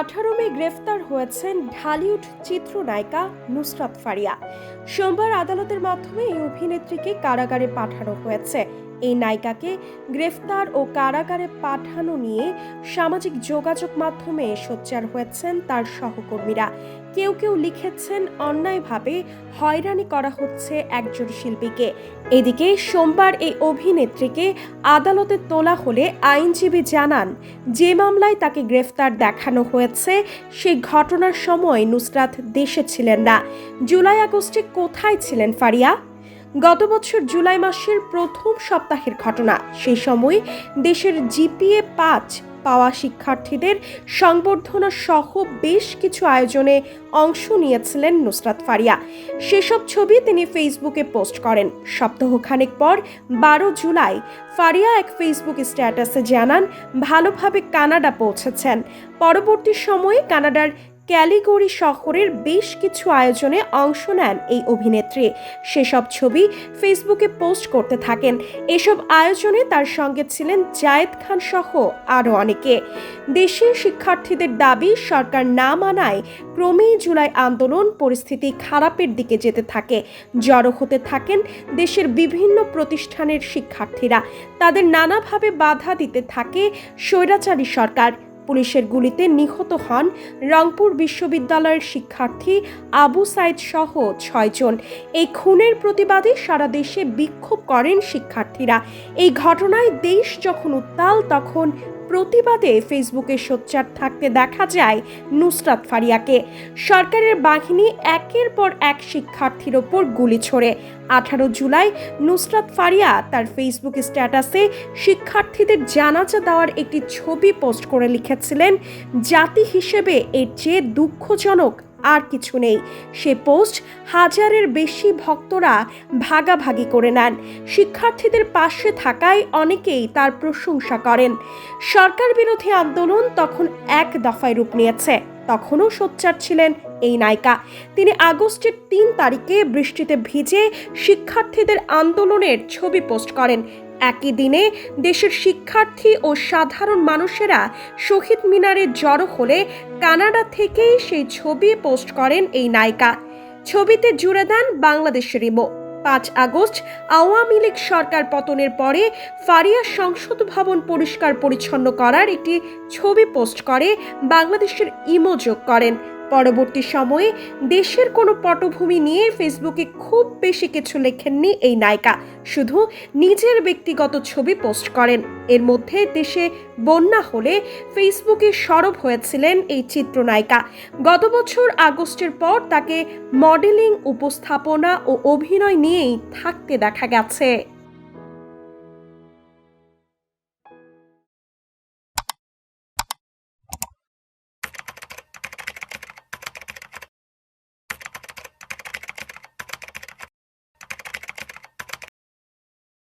আঠারো মে গ্রেফতার হয়েছেন ঢালিউড চিত্রনায়িকা নুসরাত ফারিয়া। সোমবার আদালতের মাধ্যমে এই অভিনেত্রীকে কারাগারে পাঠানো হয়েছে। এই নায়িকাকে গ্রেফতার ও কারাগারে পাঠানো নিয়ে সামাজিক যোগাযোগ মাধ্যমে সোচ্চার হয়েছেন তার সহকর্মীরা। কেউ কেউ লিখেছেন, অন্যায়ভাবে হয়রানি করা হচ্ছে একজন শিল্পীকে। এদিকে সোমবার এই অভিনেত্রীকে আদালতে তোলা হলে আইনজীবী জানান, যে মামলায় তাকে গ্রেফতার দেখানো হয়েছে সেই ঘটনার সময় নুসরাত দেশে ছিলেন না। জুলাই আগস্টে কোথায় ছিলেন ফারিয়া? গত বছর জুলাই মাসের প্রথম সপ্তাহের ঘটনা। সেই সময় দেশের জিপিএ পাঁচ পাওয়া শিক্ষার্থীদের সংবর্ধনা সহ বেশ কিছু আয়োজনে অংশ নিয়েছিলেন নুসরাত ফারিয়া। সেসব ছবি তিনি ফেসবুকে পোস্ট করেন। সপ্তাহখানেক পর বারো জুলাই ফারিয়া এক ফেসবুক স্ট্যাটাসে জানান, ভালোভাবে কানাডা পৌঁছেছেন। পরবর্তী সময়ে কানাডার ক্যালিগরি শহরের বেশ কিছু আয়োজনে অংশ নেন এই অভিনেত্রী। সেসব ছবি ফেসবুকে পোস্ট করতে থাকেন। এসব আয়োজনে তার সঙ্গে ছিলেন জায়েদ খান সহ আরও অনেকে। দেশের শিক্ষার্থীদের দাবি, সরকার না মানায় ক্রমেই জুলাই আন্দোলন পরিস্থিতি খারাপের দিকে যেতে থাকে। জড়ো হতে থাকেন দেশের বিভিন্ন প্রতিষ্ঠানের শিক্ষার্থীরা। তাদের নানাভাবে বাধা দিতে থাকে স্বৈরাচারী সরকার। পুলিশের গুলিতে নিহত হন রংপুর বিশ্ববিদ্যালয়ের শিক্ষার্থী আবু সাইদ সহ ছয়জন এই খুনের প্রতিবাদে সারা দেশে বিক্ষোভ করেন শিক্ষার্থীরা। এই ঘটনায় দেশ যখন উত্তাল, তখন প্রতিবাদে ফেসবুকে সোচ্চার থাকতে দেখা যায় নুসরাত ফারিয়াকে। সরকারের বাহিনী একের পর এক শিক্ষার্থীর ওপর গুলি ছোড়ে। আঠারো জুলাই নুসরাত ফারিয়া তার ফেসবুক স্ট্যাটাসে শিক্ষার্থীদের জানাজা দেওয়ার একটি ছবি পোস্ট করে লিখেছিলেন, জাতি হিসেবে এর চেয়ে দুঃখজনক আর কিছু নেই। সে পোস্ট হাজারের বেশি ভক্তরা ভাগাভাগি করে নেন। শিক্ষার্থীদের পাশে থাকায় অনেকেই তার প্রশংসা করেন। সরকার বিরোধী আন্দোলন তখন এক দফায় রূপ নিয়েছে। তখনও সোচ্চার ছিলেন এই নায়িকা। তিনি আগস্টের তিন তারিখে বৃষ্টিতে ভিজে শিক্ষার্থীদের আন্দোলনের ছবি পোস্ট করেন। একই দিনে দেশের শিক্ষার্থী ও সাধারণ মানুষেরা শহীদ মিনারে জড়ো হলে কানাডা থেকেই সেই ছবি পোস্ট করেন এই নায়িকা। ছবিতে জুড়ে দেন বাংলাদেশের ইমো পাঁচ আগস্ট আওয়ামী লীগ সরকার পতনের পরে ফারিয়া সংসদ ভবন পরিষ্কার পরিচ্ছন্ন করার একটি ছবি পোস্ট করে বাংলাদেশের ইমো যোগ করেন। পরবর্তী সময়ে দেশের কোনো পটভূমি নিয়ে ফেসবুকে খুব বেশি কিছু লেখেননি এই নায়িকা। শুধু নিজের ব্যক্তিগত ছবি পোস্ট করেন। এর মধ্যে দেশে বন্যা হলে ফেসবুকে সরব হয়েছিলেন এই চিত্রনায়িকা। গত বছর আগস্টের পর তাকে মডেলিং, উপস্থাপনা ও অভিনয় নিয়েই থাকতে দেখা গেছে।